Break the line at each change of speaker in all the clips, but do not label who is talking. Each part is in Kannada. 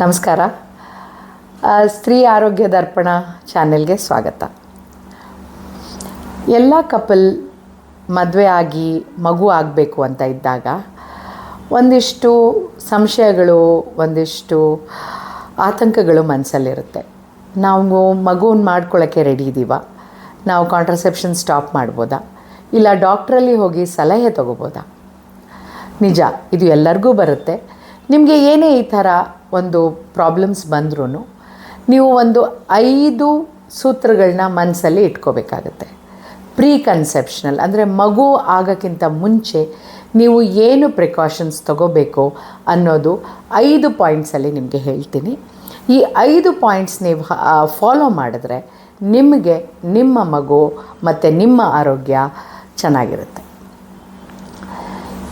ನಮಸ್ಕಾರ. ಸ್ತ್ರೀ ಆರೋಗ್ಯ ದರ್ಪಣ ಚಾನೆಲ್ಗೆ ಸ್ವಾಗತ. ಎಲ್ಲ ಕಪಲ್ ಮದುವೆ ಆಗಿ ಮಗು ಆಗಬೇಕು ಅಂತ ಇದ್ದಾಗ ಒಂದಿಷ್ಟು ಸಂಶಯಗಳು, ಒಂದಿಷ್ಟು ಆತಂಕಗಳು ಮನಸ್ಸಲ್ಲಿರುತ್ತೆ ನಾವು ಮಗುವನ್ನು ಮಾಡ್ಕೊಳ್ಳೋಕ್ಕೆ ರೆಡಿ ಇದ್ದೀವ ನಾವು ಕಾಂಟ್ರಸೆಪ್ಷನ್ ಸ್ಟಾಪ್ ಮಾಡ್ಬೋದಾ? ಇಲ್ಲ ಡಾಕ್ಟ್ರಲ್ಲಿ ಹೋಗಿ ಸಲಹೆ ತೊಗೋಬೋದಾ? ನಿಜ, ಇದು ಎಲ್ಲರಿಗೂ ಬರುತ್ತೆ. ನಿಮಗೆ ಏನೇ ಈ ಥರ ಒಂದು ಪ್ರಾಬ್ಲಮ್ಸ್ ಬಂದ್ರೂ ನೀವು ಒಂದು ಐದು ಸೂತ್ರಗಳನ್ನ ಮನಸ್ಸಲ್ಲಿ ಇಟ್ಕೋಬೇಕಾಗತ್ತೆ. ಪ್ರೀ ಕನ್ಸೆಪ್ಷನಲ್ ಅಂದರೆ ಮಗು ಆಗೋಕ್ಕಿಂತ ಮುಂಚೆ ನೀವು ಏನು ಪ್ರಿಕಾಷನ್ಸ್ ತಗೋಬೇಕು ಅನ್ನೋದು ಐದು ಪಾಯಿಂಟ್ಸಲ್ಲಿ ನಿಮಗೆ ಹೇಳ್ತೀನಿ. ಈ ಐದು ಪಾಯಿಂಟ್ಸ್ ನೀವು ಫಾಲೋ ಮಾಡಿದ್ರೆ ನಿಮಗೆ ನಿಮ್ಮ ಮಗು ಮತ್ತು ನಿಮ್ಮ ಆರೋಗ್ಯ ಚೆನ್ನಾಗಿರುತ್ತೆ.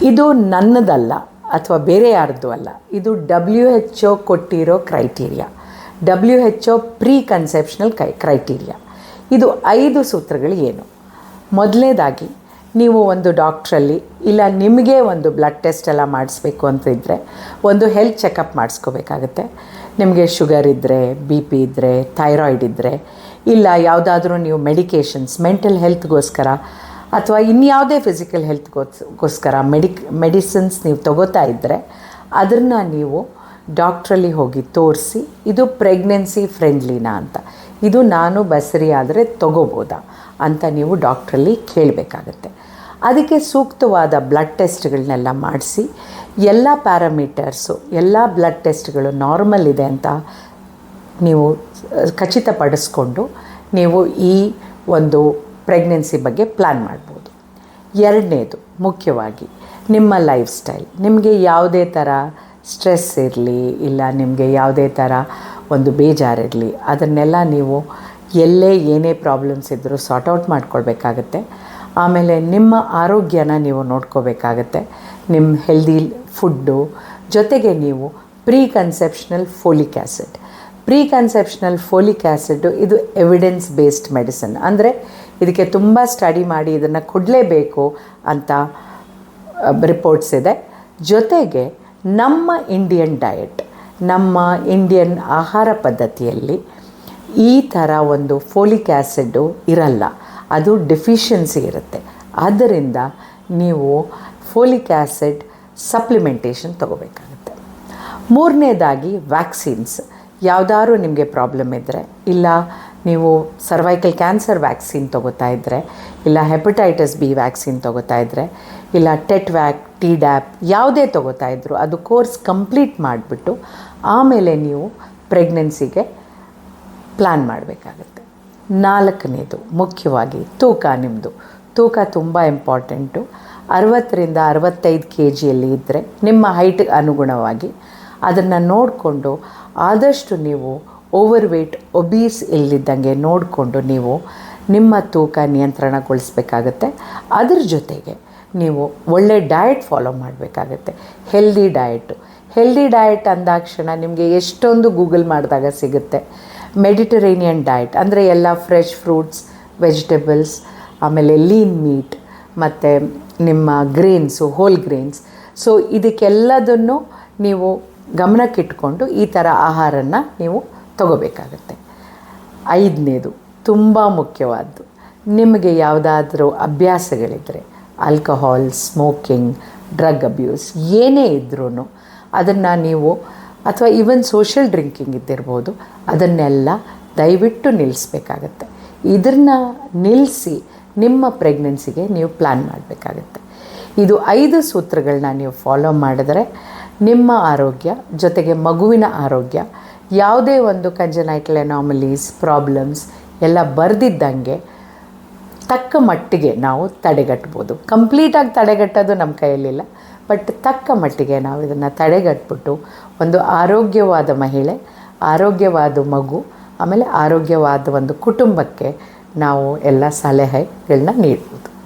ಇದು ನನ್ನದಲ್ಲ ಅಥವಾ ಬೇರೆ ಯಾರ್ದು ಅಲ್ಲ. ಇದು ಡಬ್ಲ್ಯೂ ಎಚ್ ಒ ಕೊಟ್ಟಿರೋ criteria. W H O pre conceptional care, criteria. ಇದು ಐದು ಸೂತ್ರಗಳು ಏನು? ಮೊದಲನೇದಾಗಿ ನೀವು ಒಂದು ಡಾಕ್ಟ್ರಲ್ಲಿ ಇಲ್ಲ ನಿಮಗೆ ಒಂದು ಬ್ಲಡ್ ಟೆಸ್ಟ್ ಎಲ್ಲ ಮಾಡಿಸ್ಬೇಕು ಅಂತ ಇದ್ದರೆ ಒಂದು ಹೆಲ್ತ್ ಚೆಕಪ್ ಮಾಡಿಸ್ಕೋಬೇಕಾಗತ್ತೆ. ನಿಮಗೆ ಶುಗರ್ ಇದ್ದರೆ ಬಿ ಪಿ ಇದ್ದರೆ ಥೈರಾಯ್ಡ್ ಇದ್ದರೆ ಇಲ್ಲ ಯಾವುದಾದ್ರೂ ನೀವು ಮೆಡಿಕೇಷನ್ಸ್ ಮೆಂಟಲ್ ಹೆಲ್ತ್ಗೋಸ್ಕರ ಅಥವಾ ಇನ್ಯಾವುದೇ ಫಿಸಿಕಲ್ ಹೆಲ್ತ್ಗೋಸ್ಕರ ಮೆಡಿಕ್ ಮೆಡಿಸಿನ್ಸ್ ನೀವು ತಗೋತಾ ಇದ್ದರೆ ಅದನ್ನು ನೀವು ಡಾಕ್ಟ್ರಲ್ಲಿ ಹೋಗಿ ತೋರಿಸಿ, ಇದು ಪ್ರೆಗ್ನೆನ್ಸಿ ಫ್ರೆಂಡ್ಲಿನಾ ಅಂತ. ಇದು ನಾನು ಬಸರಿ ಆದರೆ ತಗೋಬೋದಾ ಅಂತ ನೀವು ಡಾಕ್ಟ್ರಲ್ಲಿ ಕೇಳಬೇಕಾಗತ್ತೆ. ಅದಕ್ಕೆ ಸೂಕ್ತವಾದ ಬ್ಲಡ್ ಟೆಸ್ಟ್ಗಳನ್ನೆಲ್ಲ ಮಾಡಿಸಿ, ಎಲ್ಲ ಪ್ಯಾರಾಮೀಟರ್ಸು ಎಲ್ಲ ಬ್ಲಡ್ ಟೆಸ್ಟ್ಗಳು ನಾರ್ಮಲ್ ಇದೆ ಅಂತ ನೀವು ಖಚಿತಪಡಿಸ್ಕೊಂಡು, ನೀವು ಈ ಒಂದು ಪ್ರೆಗ್ನೆನ್ಸಿ ಬಗ್ಗೆ ಪ್ಲ್ಯಾನ್ ಮಾಡ್ಬೋದು. ಎರಡನೇದು, ಮುಖ್ಯವಾಗಿ ನಿಮ್ಮ ಲೈಫ್ ಸ್ಟೈಲ್. ನಿಮಗೆ ಯಾವುದೇ ಥರ ಸ್ಟ್ರೆಸ್ ಇರಲಿ ಇಲ್ಲ ನಿಮಗೆ ಯಾವುದೇ ಥರ ಒಂದು ಬೇಜಾರಿರಲಿ ಅದನ್ನೆಲ್ಲ ನೀವು ಎಲ್ಲೇ ಏನೇ ಪ್ರಾಬ್ಲಮ್ಸ್ ಇದ್ದರೂ ಸಾರ್ಟ್ ಔಟ್ ಮಾಡ್ಕೊಳ್ಬೇಕಾಗತ್ತೆ. ಆಮೇಲೆ ನಿಮ್ಮ ಆರೋಗ್ಯನ ನೀವು ನೋಡ್ಕೋಬೇಕಾಗತ್ತೆ. ನಿಮ್ಮ ಹೆಲ್ದಿ ಫುಡ್ಡು, ಜೊತೆಗೆ ನೀವು pre conceptional folic acid. Pre conceptional folic acid ಇದು ಎವಿಡೆನ್ಸ್ ಬೇಸ್ಡ್ ಮೆಡಿಸಿನ್. ಅಂದರೆ ಇದಕ್ಕೆ ತುಂಬ ಸ್ಟಡಿ ಮಾಡಿ ಇದನ್ನು ಕೊಡಲೇಬೇಕು ಅಂತ ರಿಪೋರ್ಟ್ಸ್ ಇದೆ. ಜೊತೆಗೆ ನಮ್ಮ ಇಂಡಿಯನ್ ಡಯಟ್ ನಮ್ಮ ಇಂಡಿಯನ್ ಆಹಾರ ಪದ್ಧತಿಯಲ್ಲಿ ಈ ಥರ ಒಂದು ಫೋಲಿಕ್ ಆ್ಯಸಿಡ್ಡು ಇರಲ್ಲ. ಅದು ಡೆಫಿಷಿಯನ್ಸಿ ಇರುತ್ತೆ. ಆದ್ದರಿಂದ ನೀವು ಫೋಲಿಕ್ ಆ್ಯಸಿಡ್ ಸಪ್ಲಿಮೆಂಟೇಷನ್ ತಗೋಬೇಕಾಗುತ್ತೆ. ಮೂರನೇದಾಗಿ ವ್ಯಾಕ್ಸಿನ್ಸ್ ಯಾವುದಾದ್ರು ನಿಮಗೆ ಪ್ರಾಬ್ಲಮ್ ಇದ್ದರೆ ಇಲ್ಲ ನೀವು ಸರ್ವೈಕಲ್ ಕ್ಯಾನ್ಸರ್ ವ್ಯಾಕ್ಸಿನ್ ತೊಗೋತಾ ಇದ್ದರೆ ಇಲ್ಲ ಹೆಪಟೈಟಿಸ್ ಬಿ ವ್ಯಾಕ್ಸಿನ್ ತೊಗೋತಾ ಇದ್ದರೆ ಇಲ್ಲ ಟೆಟ್ ವ್ಯಾಕ್ ಟಿ ಡ್ಯಾಪ್ ಯಾವುದೇ ತೊಗೋತಾ ಇದ್ದರು ಅದು ಕೋರ್ಸ್ ಕಂಪ್ಲೀಟ್ ಮಾಡಿಬಿಟ್ಟು ಆಮೇಲೆ ನೀವು ಪ್ರೆಗ್ನೆನ್ಸಿಗೆ ಪ್ಲ್ಯಾನ್ ಮಾಡಬೇಕಾಗತ್ತೆ. ನಾಲ್ಕನೇದು ಮುಖ್ಯವಾಗಿ ತೂಕ ನಿಮ್ಮದು ತೂಕ ತುಂಬ ಇಂಪಾರ್ಟೆಂಟು ಅರವತ್ತರಿಂದ ಅರವತ್ತೈದು ಕೆ ಜಿಯಲ್ಲಿ ಇದ್ದರೆ ನಿಮ್ಮ ಹೈಟ್ಗೆ ಅನುಗುಣವಾಗಿ ಅದನ್ನು ನೋಡಿಕೊಂಡು ಆದಷ್ಟು ನೀವು ಓವರ್ ವೇಟ್ ಒಬೀಸ್ ಇಲ್ಲದಿದ್ದಂಗೆ ನೋಡಿಕೊಂಡು ನೀವು ನಿಮ್ಮ ತೂಕ ನಿಯಂತ್ರಣಗೊಳಿಸ್ಬೇಕಾಗತ್ತೆ. ಅದ್ರ ಜೊತೆಗೆ ನೀವು ಒಳ್ಳೆ ಡಯಟ್ ಫಾಲೋ ಮಾಡಬೇಕಾಗತ್ತೆ. ಹೆಲ್ದಿ ಡಯಟು ಹೆಲ್ದಿ ಡಯಟ್ ಅಂದಾಕ್ಷಣ ನಿಮಗೆ ಎಷ್ಟೊಂದು ಗೂಗಲ್ ಮಾಡಿದಾಗ ಸಿಗುತ್ತೆ. ಮೆಡಿಟರೇನಿಯನ್ ಡಯಟ್ ಅಂದರೆ ಎಲ್ಲ ಫ್ರೆಶ್ ಫ್ರೂಟ್ಸ್ ವೆಜಿಟೇಬಲ್ಸ್ ಆಮೇಲೆ ಲೀನ್ ಮೀಟ್ ಮತ್ತು ನಿಮ್ಮ ಗ್ರೇನ್ಸು ಹೋಲ್ ಗ್ರೇನ್ಸ್ ಸೊ ಇದಕ್ಕೆಲ್ಲದನ್ನು ನೀವು ಗಮನಕ್ಕಿಟ್ಕೊಂಡು ಈ ಥರ ಆಹಾರನ ನೀವು ತಗೋಬೇಕಾಗತ್ತೆ. ಐದನೇದು, ತುಂಬ ಮುಖ್ಯವಾದ್ದು. ನಿಮಗೆ ಯಾವುದಾದ್ರೂ ಅಭ್ಯಾಸಗಳಿದ್ದರೆ ಆಲ್ಕೋಹಾಲ್ ಸ್ಮೋಕಿಂಗ್ ಡ್ರಗ್ ಅಬ್ಯೂಸ್ ಏನೇ ಇದ್ರೂ ಅದನ್ನು ನೀವು, ಅಥವಾ ಈವನ್ ಸೋಷಿಯಲ್ ಡ್ರಿಂಕಿಂಗ್ ಇದ್ದಿರ್ಬೋದು, ಅದನ್ನೆಲ್ಲ ದಯವಿಟ್ಟು ನಿಲ್ಲಿಸ್ಬೇಕಾಗತ್ತೆ ಇದನ್ನು ನಿಲ್ಲಿಸಿ ನಿಮ್ಮ ಪ್ರೆಗ್ನೆನ್ಸಿಗೆ ನೀವು ಪ್ಲ್ಯಾನ್ ಮಾಡಬೇಕಾಗತ್ತೆ. ಇದು ಐದು ಸೂತ್ರಗಳನ್ನ ನೀವು ಫಾಲೋ ಮಾಡಿದರೆ, ನಿಮ್ಮ ಆರೋಗ್ಯ, ಜೊತೆಗೆ ಮಗುವಿನ ಆರೋಗ್ಯ ಯಾವುದೇ ಒಂದು ಕಂಜನೈಟಲ್ ಎನಾಮಲೀಸ್ ಪ್ರಾಬ್ಲಮ್ಸ್ ಎಲ್ಲ ಬರೆದಿದ್ದಂಗೆ ತಕ್ಕ ಮಟ್ಟಿಗೆ ನಾವು ತಡೆಗಟ್ಬೋದು. ಕಂಪ್ಲೀಟಾಗಿ ತಡೆಗಟ್ಟೋದು ನಮ್ಮ ಕೈಯಲ್ಲಿಲ್ಲ ಬಟ್ ತಕ್ಕ ಮಟ್ಟಿಗೆ ನಾವು ಇದನ್ನು ತಡೆಗಟ್ಬಿಟ್ಟು ಒಂದು ಆರೋಗ್ಯವಾದ ಮಹಿಳೆ, ಆರೋಗ್ಯವಾದ ಮಗು, ಆಮೇಲೆ ಆರೋಗ್ಯವಾದ ಒಂದು ಕುಟುಂಬಕ್ಕೆ ನಾವು ಎಲ್ಲ ಸಲಹೆಗಳನ್ನ ನೀಡ್ಬೋದು.